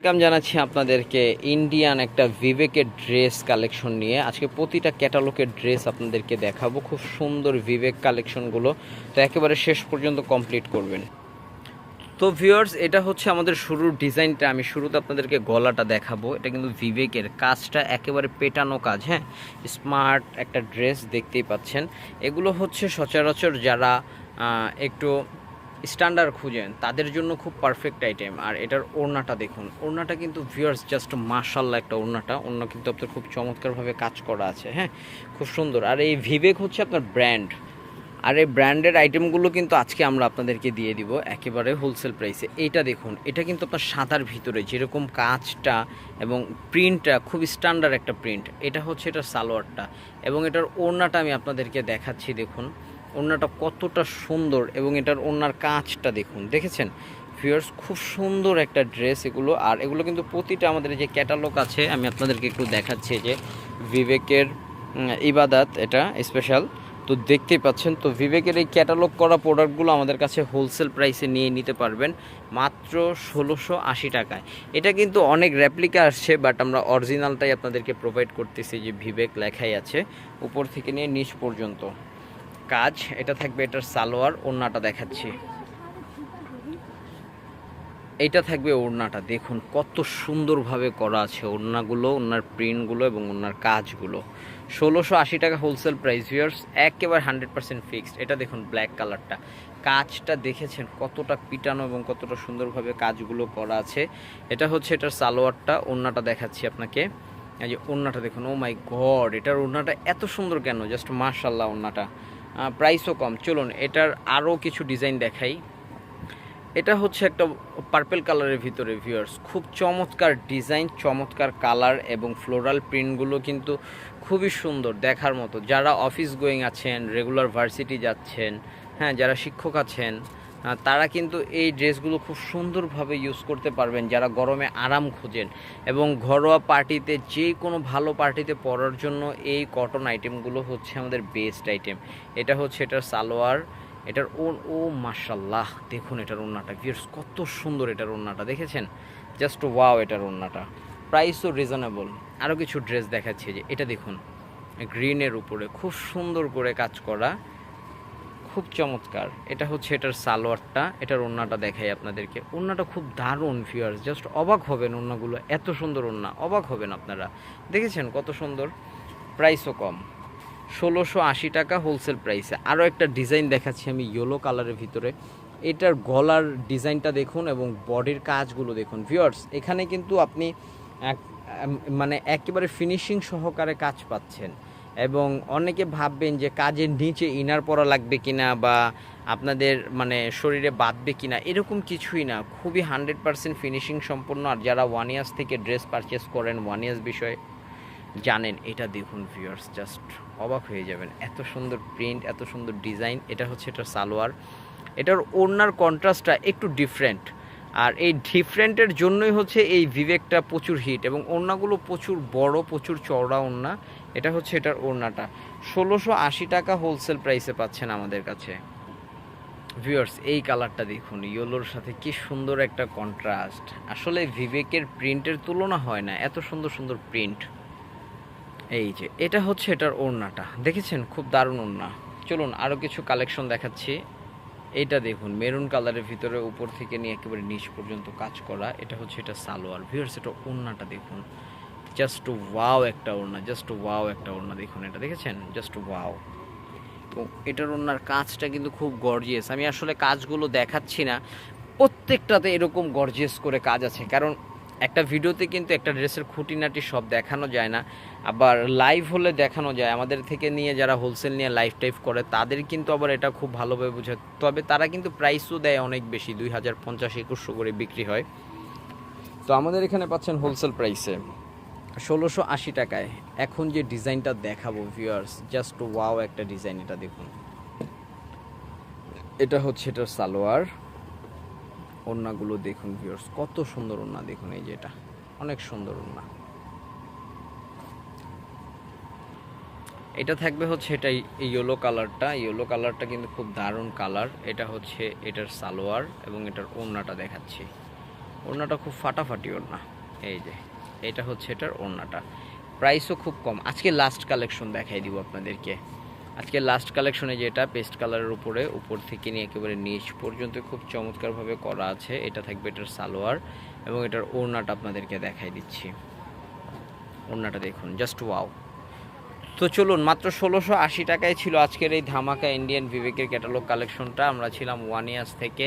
Welcome জানাচ্ছি আপনাদেরকে Indian একটা বিবেকের ড্রেস কালেকশন নিয়ে। আজকে প্রতিটা ক্যাটালগের ড্রেস আপনাদেরকে দেখাবো। খুব সুন্দর বিবেক কালেকশনগুলো। তো একেবারে শেষ পর্যন্ত কমপ্লিট করবেন। তো ভিউয়ার্স, এটা হচ্ছে আমাদের শুরুর ডিজাইনটা। আমি শুরুতে আপনাদেরকে গলাটা দেখাবো। এটা কিন্তু বিবেকের কাজটা একেবারে পেটানো কাজ হ্যাঁ? স্মার্ট একটা ড্রেস দেখতেই পাচ্ছেন। এগুলো হচ্ছে সচরাচর যারা একটু স্ট্যান্ডার্ড খুঁজেন, তাদের জন্য খুব পারফেক্ট আইটেম আর এটার ওড়নাটা দেখুন, ওড়নাটা কিন্তু ভিউয়ার্স জাস্ট মার্শাল্লাহ একটা ওড়নাটা। ওড়না কিন্তু আপনার খুব চমৎকারভাবে কাজ করা আছে হ্যাঁ? খুব সুন্দর। আর এই ভিবেক হচ্ছে আপনার ব্র্যান্ড আর এই ব্র্যান্ডের আইটেমগুলো কিন্তু আজকে আমরা আপনাদেরকে দিয়ে দিব একেবারে হোলসেল প্রাইসে এইটা দেখুন, এটা কিন্তু আপনার সাদার ভিতরে, যেরকম কাজটা এবং প্রিন্টটা খুব স্ট্যান্ডার্ড একটা প্রিন্ট এটা হচ্ছে এটার সালোয়ারটা। এবং এটার ওড়নাটা আমি আপনাদেরকে দেখাচ্ছি, দেখুন। ওড়নাটা কতটা সুন্দর এবং এটার ওড়নার কাঁচটা দেখুন। দেখেছেন? ভিউয়ার্স খুব সুন্দর একটা ড্রেস এগুলো। আর এগুলো কিন্তু প্রতিটা আমাদের যে ক্যাটালগ আছে, আমি আপনাদেরকে একটু দেখাচ্ছি যে বিবেকের ইবাদাত এটা স্পেশাল তো দেখতেই পাচ্ছেন, তো বিবেকের এই ক্যাটালগ করা প্রোডাক্টগুলো আমাদের কাছে হোলসেল প্রাইসে নিয়ে নিতে পারবেন মাত্র ষোলোশো আশি টাকায়। এটা কিন্তু অনেক রেপ্লিকা আসছে বাট আমরা অরিজিনালটাই আপনাদেরকে প্রোভাইড করতেছি যে বিবেক লেখাই আছে, উপর থেকে নিয়ে নিচ পর্যন্ত। কাজ, এটা থাকবে এটার সালোয়ার, ওড়নাটা দেখাচ্ছি। এটা থাকবে ওড়নাটা, দেখুন কত সুন্দরভাবে করা আছে ওড়নাগুলো ওনার প্রিন্টগুলো এবং ওনার কাজগুলো। ষোলোশো আশি টাকা হোলসেল প্রাইস ভিউয়ার্স একেবারে হান্ড্রেড পার্সেন্ট ফিক্সড এটা দেখুন ব্ল্যাক কালারটা কাজটা দেখেছেন কতটা পিটানো এবং কতটা সুন্দরভাবে কাজগুলো করা আছে। এটা হচ্ছে এটার সালোয়ারটা, ওড়নাটা দেখাচ্ছি আপনাকে। এই যে ওড়নাটা দেখুন ও মাই গড এটার ওড়নাটা এত সুন্দর কেন? জাস্ট মার্শাল্লাহ ওড়নাটা। প্রাইসও কম। চলুন, এটার আরও কিছু ডিজাইন দেখাই। এটা হচ্ছে একটা পার্পেল কালারের ভিতরে ভিউয়ার্স খুব চমৎকার ডিজাইন চমৎকার কালার এবং ফ্লোরাল প্রিন্টগুলো কিন্তু খুবই সুন্দর দেখার মতো। যারা অফিস গোয়িং আছেন রেগুলার ভার্সিটি যাচ্ছেন হ্যাঁ যারা শিক্ষক আছেন তারা কিন্তু এই ড্রেসগুলো খুব সুন্দরভাবে ইউজ করতে পারবেন যারা গরমে আরাম খোঁজেন। এবং ঘরোয়া পার্টিতে যে কোনো ভালো পার্টিতে পরার জন্য এই কটন আইটেমগুলো হচ্ছে আমাদের বেস্ট আইটেম এটা হচ্ছে এটার সালোয়ার, এটার ও ও মার্শাল্লাহ দেখুন এটার ওড়নাটা। ভিউর্স কত সুন্দর এটার ওড়নাটা, দেখেছেন? জাস্ট ওয়াও এটার ওড়নাটা। প্রাইসও রিজনেবল আরও কিছু ড্রেস দেখাচ্ছে যে, এটা দেখুন গ্রিনের উপরে, খুব সুন্দর করে কাজ করা। খুব চমৎকার। এটা হচ্ছে এটার সালোয়ারটা, এটার ওড়নাটা দেখাই আপনাদেরকে। ওড়নাটা খুব দারুণ ভিউয়ার্স জাস্ট অবাক হবেন ওড়নাগুলো, এত সুন্দর ওড়না, অবাক হবেন আপনারা। দেখেছেন কত সুন্দর? প্রাইসও কম। ষোলোশো আশি টাকা হোলসেল প্রাইসে আরও একটা ডিজাইন দেখাচ্ছি আমি ইয়েলো কালারের ভিতরে। এটার গলার ডিজাইনটা দেখুন এবং বডির কাজগুলো দেখুন। ভিউয়ার্স এখানে কিন্তু আপনি মানে একেবারে ফিনিশিং সহকারে কাজ পাচ্ছেন। এবং অনেকে ভাববেন যে কাজের নিচে ইনার পরা লাগবে কিনা বা আপনাদের মানে শরীরে বাঁধবে কিনা, এরকম কিছুই না। খুবই হান্ড্রেড পারসেন্ট ফিনিশিং সম্পন্ন। আর যারা ওয়ান ইয়ার্স থেকে ড্রেস পারচেস করেন, ওয়ান ইয়ার্স বিষয়ে জানেন, এটা দেখুন ভিউয়ার্স জাস্ট অবাক হয়ে যাবেন। এত সুন্দর প্রিন্ট এত সুন্দর ডিজাইন এটা হচ্ছে এটা সালোয়ার। এটার ওড়নার কন্ট্রাস্টটা একটু ডিফারেন্ট আর এই ডিফারেন্টের জন্যই হচ্ছে এই বিবেকটা প্রচুর হিট এবং ওড়নাগুলো প্রচুর বড়, প্রচুর চওড়া ওড়না। এটা হচ্ছে এটার ওড়নাটা। ষোলোশো আশি টাকা হোলসেল প্রাইসে পাচ্ছেন আমাদের কাছে। ভিউয়ার্স এই কালারটা দেখুন ইয়েলোর সাথে কি সুন্দর একটা কন্ট্রাস্ট আসলে বিবেকের প্রিন্টের তুলনা হয় না, এত সুন্দর সুন্দর প্রিন্ট এই যে, এটা হচ্ছে এটার ওড়নাটা। দেখেছেন? খুব দারুণ ওড়না। চলুন আরও কিছু কালেকশন দেখাচ্ছি। এইটা দেখুন, মেরুন কালারের ভিতরে উপর থেকে নিয়ে একেবারে নিচ পর্যন্ত কাজ করা, এটা হচ্ছে এটা সালোয়ার। ভিউয়ার্স এটা ওড়নাটা দেখুন। জাস্ট ওয়াও একটা ওড়না জাস্ট ওয়াও একটা ওড়না দেখুন এটা, দেখেছেন? জাস্ট ওয়াও এবং এটার ওড়নার কাজটা কিন্তু খুব গর্জিয়াস আমি আসলে কাজগুলো দেখাচ্ছি না, প্রত্যেকটাতে এরকম গর্জিয়াস করে কাজ আছে। কারণ একটা ভিডিওতে কিন্তু একটা ড্রেসের খুঁটিনাটি সব দেখানো যায় না, আবার লাইভ হলে দেখানো যায়। আমাদের থেকে নিয়ে যারা হোলসেল নিয়ে লাইভ টাইপ করে, তাদের কিন্তু আবার এটা খুব ভালোভাবে বোঝে তবে তারা কিন্তু প্রাইসও দেয় অনেক বেশি, দুই হাজার পঞ্চাশ একুশশো করে বিক্রি হয়। তো আমাদের এখানে পাচ্ছেন হোলসেল প্রাইসে ষোলোশো আশি টাকায়। এখন যে ডিজাইনটা দেখাবো ভিউয়ার্স জাস্ট ওয়াও একটা ডিজাইন এটা দেখুন। এটা হচ্ছে এটার সালোয়ার। ওড়নাগুলো দেখুন ভিউয়ার্স কত সুন্দর ওড়না দেখুন এই যে এটা, অনেক সুন্দর ওড়না। এটা থাকবে হচ্ছে এটা ইয়েলো কালারটা ইয়েলো কালারটা কিন্তু খুব দারুণ কালার এটা হচ্ছে এটার সালোয়ার এবং এটার ওড়নাটা দেখাচ্ছি। ওড়নাটা খুব ফাটাফাটি ওড়না, এই যে, এটা হচ্ছে এটার ওড়নাটা। প্রাইসও খুব কম, আজকে লাস্ট কালেকশন দেখাই দিব আপনাদেরকে। আজকে লাস্ট কালেকশনে যেটা পেস্ট কালারের উপরে, উপর থেকে নিয়ে একেবারে নিচ পর্যন্ত খুব চমৎকারভাবে করা আছে। এটা থাকবে এটার সালোয়ার এবং এটার ওড়নাটা আপনাদেরকে দেখাই দিচ্ছি। ওড়নাটা দেখুন জাস্ট ওয়াও তো চলুন, মাত্র ষোলোশো আশি টাকায় ছিল আজকের এই ধামাকা ইন্ডিয়ান বিবেকের ক্যাটালগ কালেকশনটা আমরা ছিলাম ওয়ান ইয়ার্স থেকে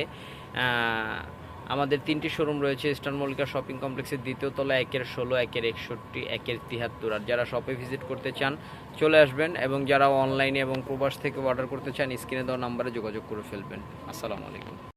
আমাদের তিনটি শোরুম রয়েছে ইস্টার্ন মল্লিকা শপিং কমপ্লেক্সের দ্বিতীয় তলা, একের ষোলো, একের একষট্টি, একের তিহাত্তর। আর যারা শপে ভিজিট করতে চান, চলে আসবেন এবং যারা অনলাইনে এবং প্রবাস থেকে অর্ডার করতে চান স্ক্রিনে দেওয়া নাম্বারে যোগাযোগ করে ফেলবেন। আসসালামু আলাইকুম।